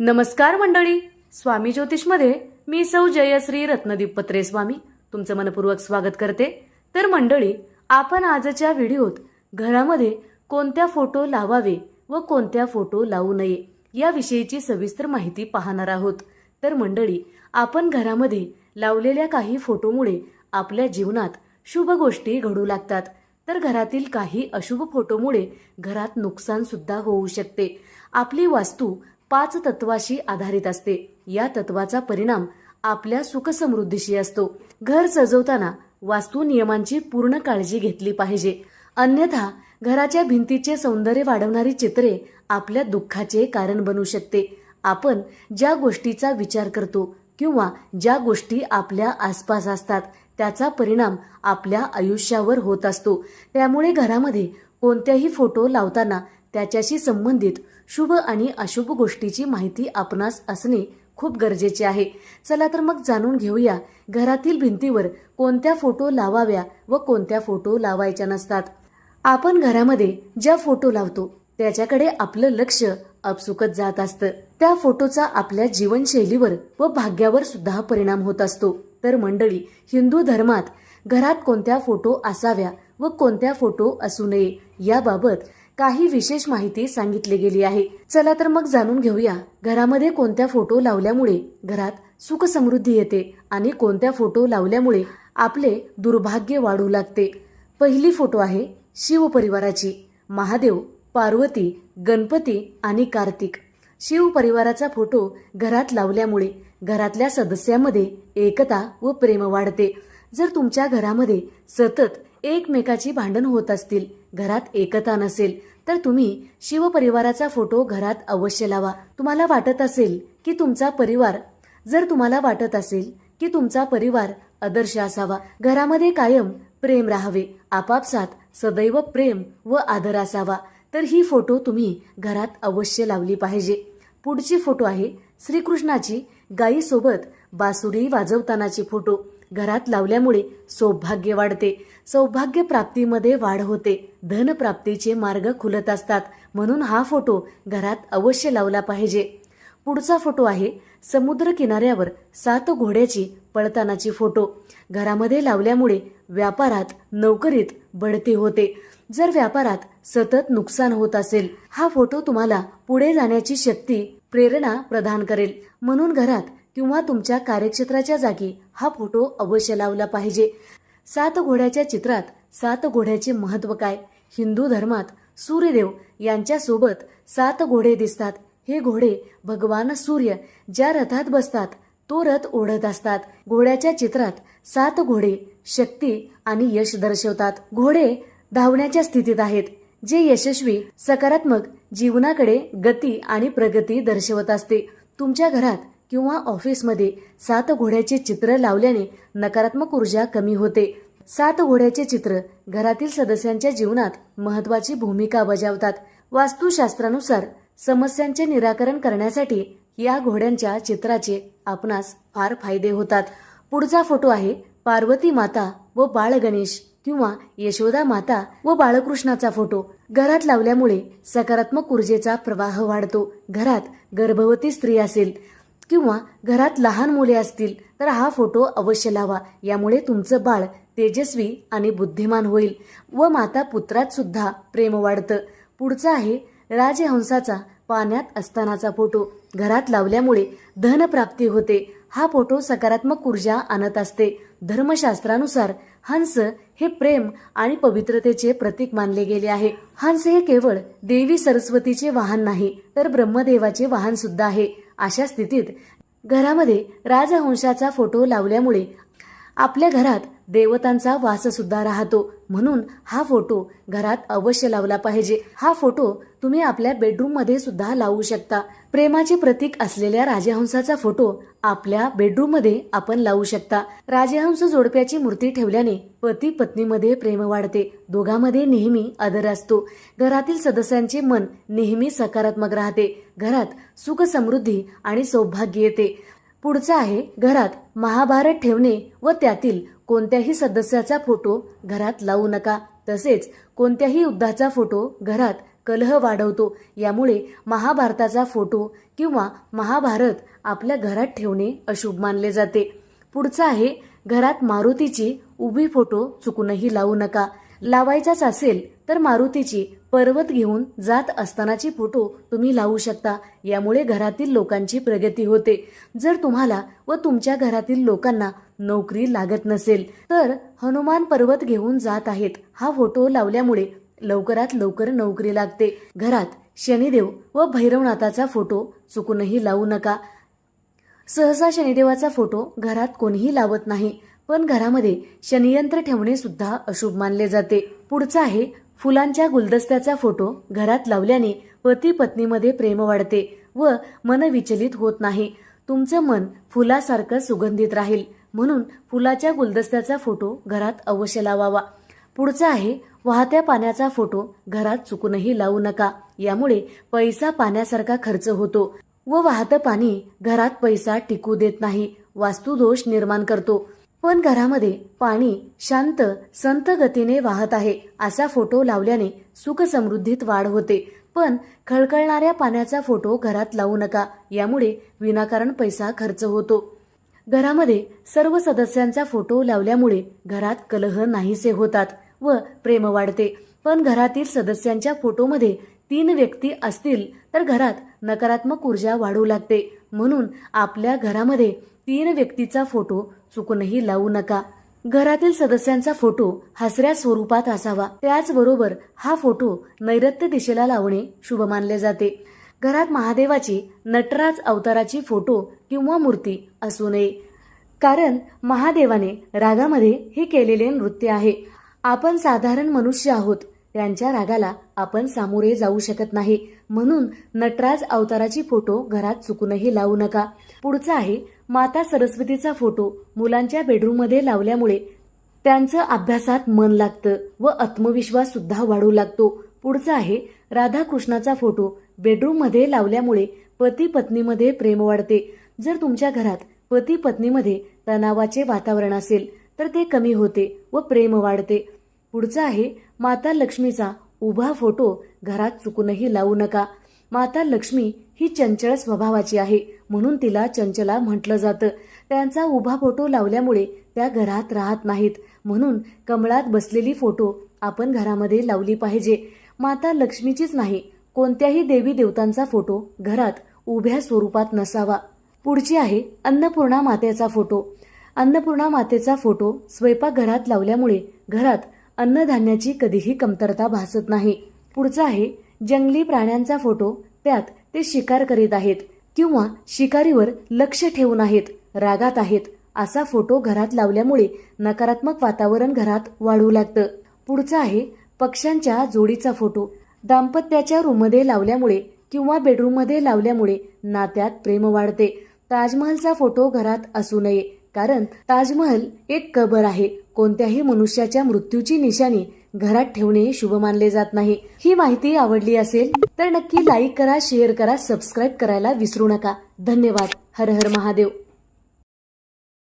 नमस्कार मंडळी. स्वामी ज्योतिषमध्ये मी सौ जयश्री रत्नदीप पत्रे स्वामी. तुमचं मनपूर्वक स्वागत करते. तर मंडळी आपण आजच्या व्हिडिओत घरामध्ये कोणत्या फोटो लावावे व कोणत्या फोटो लावू नये याविषयीची सविस्तर माहिती पाहणार आहोत. तर मंडळी आपण घरामध्ये लावलेल्या काही फोटोमुळे आपल्या जीवनात शुभ गोष्टी घडू लागतात. तर घरातील काही अशुभ फोटोमुळे घरात नुकसानसुद्धा होऊ शकते. आपली वास्तू पाच तत्वाशी आधारित असते. या तत्वाचा परिणाम आपल्या सुखसमृद्धीशी असतो. घर सजवताना वास्तू नियमांची पूर्ण काळजी घेतली पाहिजे. अन्यथा घराच्या भिंतीचे सौंदर्य वाढवणारी चित्रे आपल्या दुःखाचे कारण बनू शकते. आपण ज्या गोष्टीचा विचार करतो किंवा ज्या गोष्टी आपल्या आसपास असतात त्याचा परिणाम आपल्या आयुष्यावर होत असतो. त्यामुळे घरामध्ये कोणत्याही फोटो लावताना त्याच्याशी संबंधित शुभ आणि अशुभ गोष्टीची माहिती आपणास असणे खूप गरजेचे आहे. चला तर मग जाणून घेऊया घरातील भिंतीवर कोणत्या फोटो लावाव्या व कोणत्या फोटो लावायच्या नसतात. आपण घरामध्ये ज्या फोटो लावतो त्याच्याकडे आपलं लक्ष अपसुकत जात असतं. त्या फोटोचा आपल्या जीवनशैलीवर व भाग्यावर सुद्धा परिणाम होत असतो. तर मंडळी हिंदू धर्मात घरात कोणत्या फोटो असाव्या व कोणत्या फोटो असू नये याबाबत काही विशेष माहिती सांगितली गेली आहे. चला तर मग जाणून घेऊया घरामध्ये कोणत्या फोटो लावल्यामुळे घरात सुख समृद्धी येते आणि कोणत्या फोटो लावल्यामुळे आपले दुर्भाग्य वाढू लागते. पहिली फोटो आहे शिव परिवाराची महादेव पार्वती गणपती आणि कार्तिक. शिव परिवाराचा फोटो घरात लावल्यामुळे घरातल्या सदस्यामध्ये एकता व प्रेम वाढते. जर तुमच्या घरामध्ये सतत एकमेकाची भांडण होत असतील घरात एकता नसेल तर तुम्ही शिव परिवाराचा फोटो घरात अवश्य लावा. तुम्हाला वाटत असेल की तुमचा परिवार जर तुम्हाला वाटत असेल की तुमचा परिवार आदर्श असावा घरामध्ये कायम प्रेम राहावे आपापसात सदैव प्रेम व आदर असावा तर ही फोटो तुम्ही घरात अवश्य लावली पाहिजे. पुढची फोटो आहे श्रीकृष्णाची गायीसोबत बासुरी वाजवतानाची फोटो. घरात लावल्यामुळे सौभाग्य वाढते. सौभाग्य प्राप्तीमध्ये वाढ होते. धन प्राप्तीचे मार्ग खुलत असतात. म्हणून हा फोटो घरात अवश्य लावला पाहिजे. पुढचा फोटो आहे समुद्र किनाऱ्यावर सात घोड्याची पळतानाची फोटो. घरामध्ये लावल्यामुळे व्यापारात नोकरीत बढती होते. जर व्यापारात सतत नुकसान होत असेल हा फोटो तुम्हाला पुढे जाण्याची शक्ती प्रेरणा प्रदान करेल. म्हणून घरात किंवा तुमच्या कार्यक्षेत्राच्या जागी हा फोटो अवश्य लावला पाहिजे. सात घोड्याच्या चित्रात सात घोड्याचे महत्त्व काय? हिंदू धर्मात सूर्यदेव यांच्यासोबत सात घोडे दिसतात. हे घोडे भगवान सूर्य ज्या रथात बसतात तो रथ ओढत असतात. घोड्याच्या चित्रात सात घोडे शक्ती आणि यश दर्शवतात. घोडे धावण्याच्या स्थितीत आहेत जे यशस्वी सकारात्मक जीवनाकडे गती आणि प्रगती दर्शवत असते. तुमच्या घरात किंवा ऑफिसमध्ये सात घोड्याचे चित्र लावल्याने नकारात्मक ऊर्जा कमी होते. सात घोड्याचे चित्र घरातील सदस्यांच्या जीवनात महत्वाची भूमिका बजावतात. वास्तुशास्त्रानुसार समस्यांचे निराकरण करण्यासाठी या घोड्यांच्या चित्राचे आपणास फार फायदे होतात. पुढचा फोटो आहे पार्वती माता व बाळ गणेश किंवा यशोदा माता व बाळकृष्णाचा फोटो. घरात लावल्यामुळे सकारात्मक ऊर्जेचा प्रवाह वाढतो. घरात गर्भवती स्त्री असेल. किंवा घरात लहान मुले असतील तर हा फोटो अवश्य लावा. यामुळे तुमचं बाळ तेजस्वी आणि बुद्धिमान होईल व माता पुत्रात सुद्धा प्रेम वाढतं. पुढचा आहे राजहंसाचा पाण्यात असतानाचा फोटो. घरात लावल्यामुळे धनप्राप्ती होते. हा फोटो सकारात्मक ऊर्जा आणत असते. धर्मशास्त्रानुसार हंस हे प्रेम आणि पवित्रतेचे प्रतीक मानले गेले आहे. हंस हे केवळ देवी सरस्वतीचे वाहन नाही तर ब्रह्मदेवाचे वाहन सुद्धा आहे. अशा स्थितीत घरामध्ये राजहंशाचा फोटो लावल्यामुळे आपल्या घरात देवतांचा वाससुद्धा राहतो. म्हणून हा फोटो घरात अवश्य लावला पाहिजे. हा फोटो तुम्ही आपल्या बेडरूममध्ये सुद्धा लावू शकता. प्रेमाचे प्रतीक असलेल्या राजहंसाचा फोटो आपल्या बेडरूममध्ये आपण लावू शकता. राजहंस जोडप्याची मूर्ती ठेवल्याने पती पत्नीमध्ये प्रेम वाढते. दोघांमध्ये नेहमी आदर असतो. घरातील सदस्यांचे मन नेहमी सकारात्मक राहते. घरात सुख समृद्धी आणि सौभाग्य येते. पुढचं आहे घरात महाभारत ठेवणे व त्यातील कोणत्याही सदस्याचा फोटो घरात लावू नका. तसेच कोणत्याही युद्धाचा फोटो घरात कलह वाढवतो. यामुळे महाभारताचा फोटो किंवा महाभारत आपल्या घरात ठेवणे अशुभ मानले जाते. पुढचं आहे घरात मारुतीची उभी फोटो चुकूनही लावू नका. लावायचाच असेल तर मारुतीची पर्वत घेऊन जात असतानाची फोटो तुम्ही लावू शकता. यामुळे घरातील लोकांची प्रगती होते. जर तुम्हाला व तुमच्या घरातील लोकांना नोकरी लागत नसेल तर हनुमान पर्वत घेऊन जात आहेत. हा फोटो लावल्यामुळे लवकरात लवकर नोकरी लागते. घरात शनिदेव व भैरवनाथाचा फोटो चुकूनही लावू नका. सहसा शनिदेवाचा फोटो घरात कोणीही लावत नाही पण घरामध्ये शनियंत्र ठेवणे सुद्धा अशुभ मानले जाते. पुढचा आहे फुलांच्या गुलदस्त्याचा फोटो घरात लावल्याने पती पत्नीमध्ये प्रेम वाढते व मन विचलित होत नाही. तुमचं मन फुलासारखं सुगंधित राहील. म्हणून फुलाच्या गुलदस्त्याचा फोटो घरात अवश्य लावावा. पुढचा आहे वाहत्या पाण्याचा फोटो घरात चुकूनही लावू नका. यामुळे पैसा पाण्यासारखा खर्च होतो व वाहतं पाणी घरात पैसा टिकू देत नाही वास्तुदोष निर्माण करतो. पण घरामध्ये पाणी शांत संत गतीने वाहत आहे असा फोटो लावल्याने सुख समृद्धीत वाढ होते. पण खळखळणाऱ्या पाण्याचा फोटो घरात लावू नका यामुळे विनाकारण पैसा खर्च होतो. घरामध्ये सर्व सदस्यांचा फोटो लावल्यामुळे घरात कलह नाहीसे होतात व प्रेम वाढते. पण घरातील सदस्यांच्या फोटोमध्ये तीन व्यक्ती असतील तर घरात नकारात्मक ऊर्जा वाढू लागते. म्हणून आपल्या घरामध्ये तीन व्यक्तीचा फोटो चुकूनही लावू नका. घरातील सदस्यांचा फोटो हसऱ्या स्वरूपात असावा. त्याचबरोबर हा फोटो नैऋत्य दिशेला लावणे शुभ मानले जाते. घरात महादेवाची नटराज अवताराची फोटो किंवा मूर्ती असू नये. कारण महादेवाने रागामध्ये हे केलेले नृत्य आहे. आपण साधारण मनुष्य आहोत. त्यांच्या रागाला आपण सामोरे जाऊ शकत नाही. म्हणून नटराज अवताराची फोटो घरात चुकूनही लावू नका. पुढचा आहे माता सरस्वतीचा फोटो मुलांच्या बेडरूममध्ये लावल्यामुळे त्यांचं अभ्यासात मन लागतं व आत्मविश्वास सुद्धा वाढू लागतो. पुढचा आहे राधाकृष्णाचा फोटो. बेडरूममध्ये लावल्यामुळे पती पत्नीमध्ये प्रेम वाढते. जर तुमच्या घरात पती पत्नीमध्ये तणावाचे वातावरण असेल तर ते कमी होते व प्रेम वाढते. पुढचा आहे माता लक्ष्मीचा उभा फोटो. घरात चुकूनही लावू नका. माता लक्ष्मी ही चंचल स्वभावाची आहे म्हणून तिला चंचला म्हटलं जातं. त्यांचा उभा फोटो लावल्यामुळे त्या घरात राहत नाहीत म्हणून कमळात बसलेली फोटो आपण घरामध्ये लावली पाहिजे. माता लक्ष्मीचीच नाही कोणत्याही देवी देवतांचा फोटो घरात उभ्या स्वरूपात नसावा. पुढची आहे अन्नपूर्णा मातेचा फोटो. अन्नपूर्णा मातेचा फोटो स्वयंपाकघरात लावल्यामुळे घरात अन्नधान्याची कधीही कमतरता भासत नाही. पुढचा आहे जंगली प्राण्यांचा फोटो. त्यात ते शिकार करीत आहेत किंवा शिकारीवर लक्ष ठेवून आहेत रागात आहेत. असा फोटो घरात लावल्यामुळे नकारात्मक वातावरण घरात वाढू लागतं. पुढचं आहे पक्ष्यांच्या जोडीचा फोटो. दाम्पत्याच्या रूममध्ये लावल्यामुळे किंवा बेडरूममध्ये लावल्यामुळे नात्यात प्रेम वाढते. ताजमहलचा फोटो घरात असू नये कारण ताजमहल एक कबर आहे. कोणत्याही मनुष्याच्या मृत्यूची निशाणी घरात ठेवणे शुभ मानले जात नाही. ही माहिती आवडली असेल तर नक्की लाईक करा शेअर करा सबस्क्राईब करायला विसरू नका. धन्यवाद. हर हर महादेव.